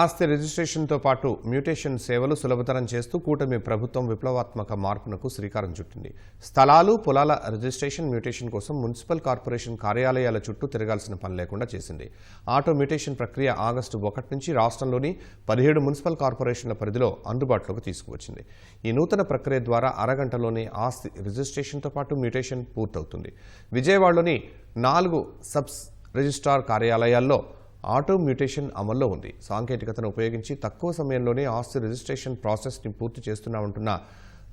ఆస్తి రిజిస్ట్రేషన్తో పాటు మ్యూటేషన్ సేవలు సులభతరం చేస్తూ కూటమి ప్రభుత్వం విప్లవాత్మక మార్పునకు శ్రీకారం చుట్టింది. స్థలాలు పొలాల రిజిస్ట్రేషన్ మ్యూటేషన్ కోసం మున్సిపల్ కార్పొరేషన్ కార్యాలయాల చుట్టూ తిరగాల్సిన పని లేకుండా చేసింది. ఆటో మ్యూటేషన్ ప్రక్రియ ఆగస్టు ఒకటి నుంచి రాష్ట్రంలోని పదిహేడు మున్సిపల్ కార్పొరేషన్ల పరిధిలో అందుబాటులోకి తీసుకువచ్చింది. ఈ నూతన ప్రక్రియ ద్వారా అరగంటలోనే ఆస్తి రిజిస్ట్రేషన్తో పాటు మ్యూటేషన్ పూర్తవుతుంది. విజయవాడలోని నాలుగు సబ్స్ రిజిస్ట్రార్ కార్యాలయాల్లో ఆటో మ్యూటేషన్ అమల్లో ఉంది. సాంకేతికతను ఉపయోగించి తక్కువ సమయంలోనే ఆస్తి రిజిస్ట్రేషన్ ప్రాసెస్ని పూర్తి చేస్తున్నామంటున్న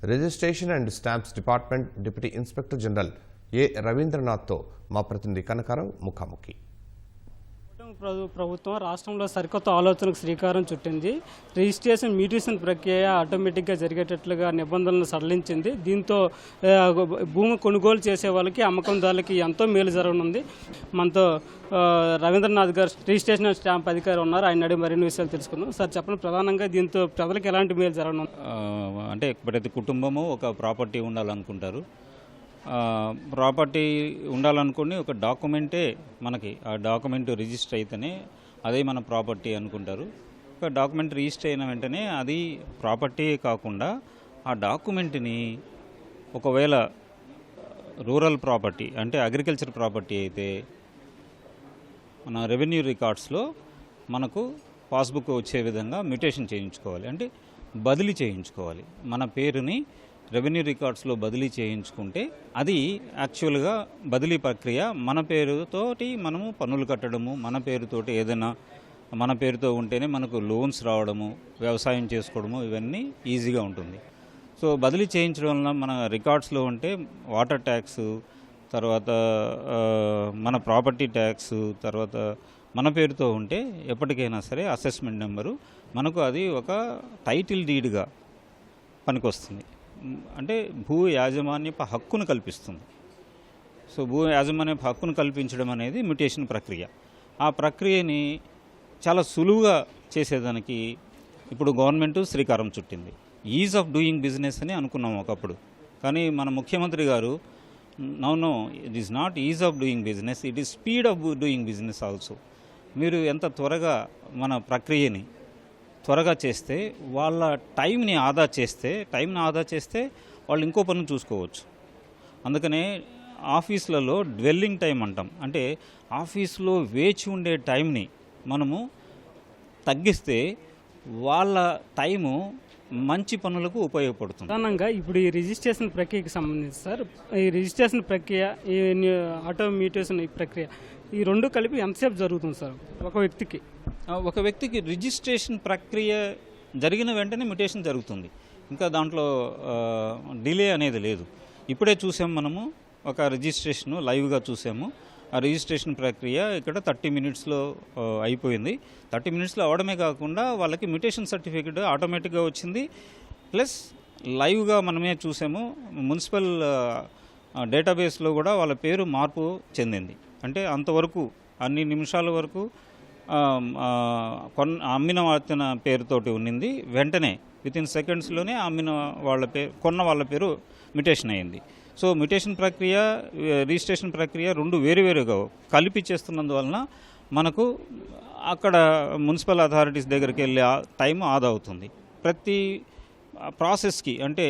registration and stamps department deputy inspector general A రవీంద్రనాథ్తో మా ప్రతినిధి కనకారావు ముఖాముఖి. ప్రభుత్వం రాష్ట్రంలో సరికొత్త ఆలోచనకు శ్రీకారం చుట్టింది. రిజిస్ట్రేషన్ మ్యూటేషన్ ప్రక్రియ ఆటోమేటిక్గా జరిగేటట్లుగా నిబంధనలు సడలించింది. దీంతో భూమి కొనుగోలు చేసే వాళ్ళకి అమ్మకందారులకి ఎంతో మేలు జరగనుంది. మనతో రవీంద్రనాథ్ గారు రిజిస్ట్రేషన్ స్టాంప్ అధికారి ఉన్నారు. ఆయన అడిగి మరిన్ని విషయాలు తెలుసుకుందాం. సార్ చెప్పండి. ప్రధానంగా దీంతో ప్రజలకు ఎలాంటి మేలు జరగనుంది? అంటే ప్రతి కుటుంబము ఒక ప్రాపర్టీ ఉండాలనుకుంటారు. ప్రాపర్టీ ఉండాలనుకుని ఒక డాక్యుమెంటే మనకి ఆ డాక్యుమెంట్ రిజిస్టర్ అయితేనే అదే మన ప్రాపర్టీ అనుకుంటారు. ఒక డాక్యుమెంట్ రిజిస్టర్ అయిన వెంటనే అది ప్రాపర్టీ కాకుండా ఆ డాక్యుమెంట్ని ఒకవేళ రూరల్ ప్రాపర్టీ అంటే అగ్రికల్చర్ ప్రాపర్టీ అయితే మన రెవెన్యూ రికార్డ్స్లో మనకు పాస్బుక్ వచ్చే విధంగా మ్యూటేషన్ చేయించుకోవాలి. అంటే బదిలీ చేయించుకోవాలి. మన పేరుని రెవెన్యూ రికార్డ్స్లో బదిలీ చేయించుకుంటే అది యాక్చువల్గా బదిలీ ప్రక్రియ మన పేరుతోటి మనము పన్నులు కట్టడము మన పేరుతోటి ఏదైనా మన పేరుతో ఉంటేనే మనకు లోన్స్ రావడము వ్యవసాయం చేసుకోవడము ఇవన్నీ ఈజీగా ఉంటుంది. సో బదిలీ చేయించడం వల్ల మన రికార్డ్స్లో ఉంటే వాటర్ ట్యాక్స్ తర్వాత మన ప్రాపర్టీ ట్యాక్స్ తర్వాత మన పేరుతో ఉంటే ఎప్పటికైనా సరే అసెస్మెంట్ నెంబరు మనకు అది ఒక టైటిల్ డీడ్గా పనికొస్తుంది. అంటే భూ యాజమాన్యపు హక్కును కల్పిస్తుంది. సో భూ యాజమాన్యపు హక్కును కల్పించడం అనేది మ్యుటేషన్ ప్రక్రియ. ఆ ప్రక్రియని చాలా సులువుగా చేసేదానికి ఇప్పుడు గవర్నమెంట్ శ్రీకారం చుట్టింది. ఈజ్ ఆఫ్ డూయింగ్ బిజినెస్ అని అనుకున్నాం ఒకప్పుడు. కానీ మన ముఖ్యమంత్రి గారు no no it is not ease of doing business it is speed of doing business also. మీరు ఎంత త్వరగా మన ప్రక్రియని త్వరగా చేస్తే వాళ్ళ టైంని ఆదా చేస్తే టైంని ఆదా చేస్తే వాళ్ళు ఇంకో పనులు చూసుకోవచ్చు. అందుకనే ఆఫీసులలో డ్వెల్లింగ్ టైం అంటాం. అంటే ఆఫీసులో వేచి ఉండే టైంని మనము తగ్గిస్తే వాళ్ళ టైము మంచి పనులకు ఉపయోగపడుతుంది. ప్రధానంగా ఇప్పుడు ఈ రిజిస్ట్రేషన్ ప్రక్రియకి సంబంధించి సార్ ఈ రిజిస్ట్రేషన్ ప్రక్రియ ఈ ఆటోమేటేషన్ ఈ ప్రక్రియ ఈ రెండు కలిపి ఎంతసేపు జరుగుతుంది సార్ ఒక వ్యక్తికి? ఒక వ్యక్తికి రిజిస్ట్రేషన్ ప్రక్రియ జరిగిన వెంటనే మ్యుటేషన్ జరుగుతుంది. ఇంకా దాంట్లో డిలే అనేది లేదు. ఇప్పుడే చూసాం మనము ఒక రిజిస్ట్రేషన్ లైవ్గా చూసాము. ఆ రిజిస్ట్రేషన్ ప్రక్రియ ఇక్కడ థర్టీ మినిట్స్లో అయిపోయింది. థర్టీ మినిట్స్లో అవడమే కాకుండా వాళ్ళకి మ్యుటేషన్ సర్టిఫికేట్ ఆటోమేటిక్గా వచ్చింది. ప్లస్ లైవ్గా మనమే చూసాము మున్సిపల్ డేటాబేస్లో కూడా వాళ్ళ పేరు మార్పు చెందింది. అంటే అంతవరకు అన్ని నిమిషాల వరకు కొన్న కొన్ అమ్మిన అతన పేరుతోటి ఉన్నింది. వెంటనే విత్ ఇన్ సెకండ్స్లోనే అమ్మిన వాళ్ళ పేరు కొన్న వాళ్ళ పేరు మ్యుటేషన్ అయింది సో మ్యుటేషన్ ప్రక్రియ రిజిస్ట్రేషన్ ప్రక్రియ రెండు వేరువేరుగా కలిపి చేస్తున్నందువలన మనకు అక్కడ మున్సిపల్ అథారిటీస్ దగ్గరికి వెళ్ళే ఆ టైం ఆదా అవుతుంది. ప్రతి ప్రాసెస్కి అంటే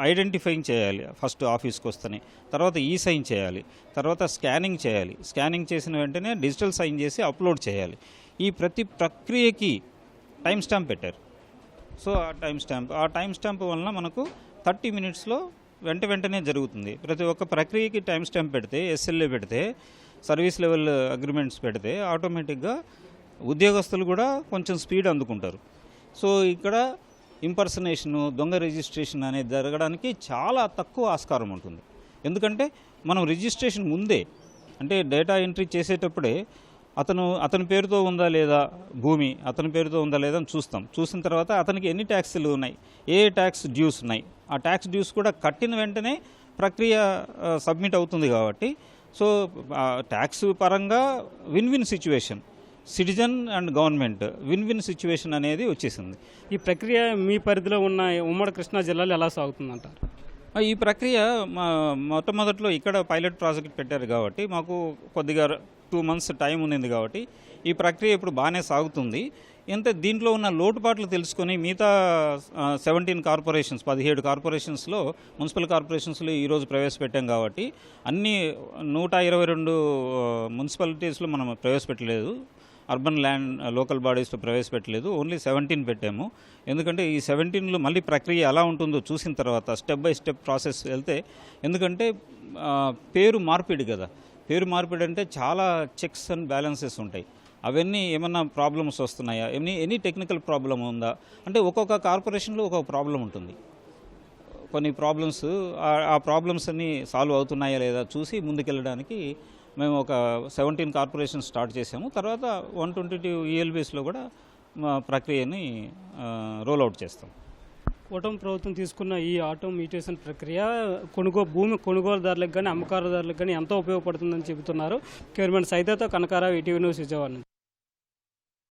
ఐడెంటిఫైయింగ్ చేయాలి. ఫస్ట్ ఆఫీస్కి వస్తేనే. తర్వాత ఈ సైన్ చేయాలి. తర్వాత స్కానింగ్ చేయాలి. స్కానింగ్ చేసిన వెంటనే డిజిటల్ సైన్ చేసి అప్లోడ్ చేయాలి. ఈ ప్రతి ప్రక్రియకి టైం స్టాంప్ పెట్టారు. సో ఆ టైం స్టాంప్ ఆ టైం స్టాంప్ వలన మనకు థర్టీ మినిట్స్లో వెంట వెంటనే జరుగుతుంది. ప్రతి ఒక్క ప్రక్రియకి టైం స్టాంప్ పెడితే ఎస్ఎల్ఏ పెడితే సర్వీస్ లెవెల్ అగ్రిమెంట్స్ పెడితే ఆటోమేటిక్గా ఉద్యోగస్తులు కూడా కొంచెం స్పీడ్ అందుకుంటారు. సో ఇక్కడ ఇంపర్సనేషను దొంగ రిజిస్ట్రేషన్ అనేది జరగడానికి చాలా తక్కువ ఆస్కారం ఉంటుంది. ఎందుకంటే మనం రిజిస్ట్రేషన్ ముందే అంటే డేటా ఎంట్రీ చేసేటప్పుడే అతను అతని పేరుతో ఉందా లేదా భూమి అతని పేరుతో ఉందా లేదా అని చూస్తాం. చూసిన తర్వాత అతనికి ఎన్ని ట్యాక్స్లు ఉన్నాయి ఏ ట్యాక్స్ డ్యూస్ ఉన్నాయి ఆ ట్యాక్స్ డ్యూస్ కూడా కట్టిన వెంటనే ప్రక్రియ సబ్మిట్ అవుతుంది కాబట్టి. సో ట్యాక్స్ పరంగా win win situation. Citizen and government win win situation అనేది వచ్చేసింది. ఈ ప్రక్రియ మీ పరిధిలో ఉన్న ఉమ్మడి కృష్ణా జిల్లాలో ఎలా సాగుతుందంటారు? ఈ ప్రక్రియ మా మొట్టమొదట్లో ఇక్కడ పైలట్ ప్రాజెక్ట్ పెట్టారు కాబట్టి మాకు కొద్దిగా టూ మంత్స్ టైం ఉంది కాబట్టి ఈ ప్రక్రియ ఇప్పుడు బాగానే సాగుతుంది. ఎంత దీంట్లో ఉన్న లోటుపాట్లు తెలుసుకొని మిగతా సెవెంటీన్ కార్పొరేషన్స్ పదిహేడు కార్పొరేషన్స్లో మున్సిపల్ కార్పొరేషన్స్లో ఈరోజు ప్రవేశపెట్టాం కాబట్టి అన్ని నూట ఇరవై రెండు మున్సిపాలిటీస్లో మనం ప్రవేశపెట్టలేదు. అర్బన్ ల్యాండ్ లోకల్ బాడీస్లో ప్రవేశపెట్టలేదు. ఓన్లీ సెవెంటీన్ పెట్టాము. ఎందుకంటే ఈ సెవెంటీన్లో మళ్ళీ ప్రక్రియ ఎలా ఉంటుందో చూసిన తర్వాత స్టెప్ బై స్టెప్ ప్రాసెస్ వెళ్తే ఎందుకంటే పేరు మార్పిడి కదా. పేరు మార్పిడి అంటే చాలా చెక్స్ అండ్ బ్యాలెన్సెస్ ఉంటాయి. అవన్నీ ఏమన్నా ప్రాబ్లమ్స్ వస్తున్నాయా? ఎనీ ఎనీ టెక్నికల్ ప్రాబ్లం ఉందా? అంటే ఒక్కొక్క కార్పొరేషన్లో ఒక్కొక్క ప్రాబ్లం ఉంటుంది. కొన్ని ప్రాబ్లమ్స్ ఆ ప్రాబ్లమ్స్ అన్నీ సాల్వ్ అవుతున్నాయా లేదా చూసి ముందుకెళ్ళడానికి మేము ఒక సెవెంటీన్ కార్పొరేషన్ స్టార్ట్ చేసాము తర్వాత వన్ ట్వంటీ టూ ఈఎల్బీస్లో కూడా మా ప్రక్రియని రోల్ అవుట్ చేస్తాం. కూటమి ప్రభుత్వం తీసుకున్న ఈ ఆటో మ్యూటేషన్ ప్రక్రియ కొనుగో భూమి కొనుగోలుదారులకు కానీ అమ్మకారుదారులకు కానీ ఎంతో ఉపయోగపడుతుందని చెబుతున్నారు. కెమెరామెన్ సైదాతో కనకారావు ఈటీవీ న్యూస్ విజయవాడ నుంచి.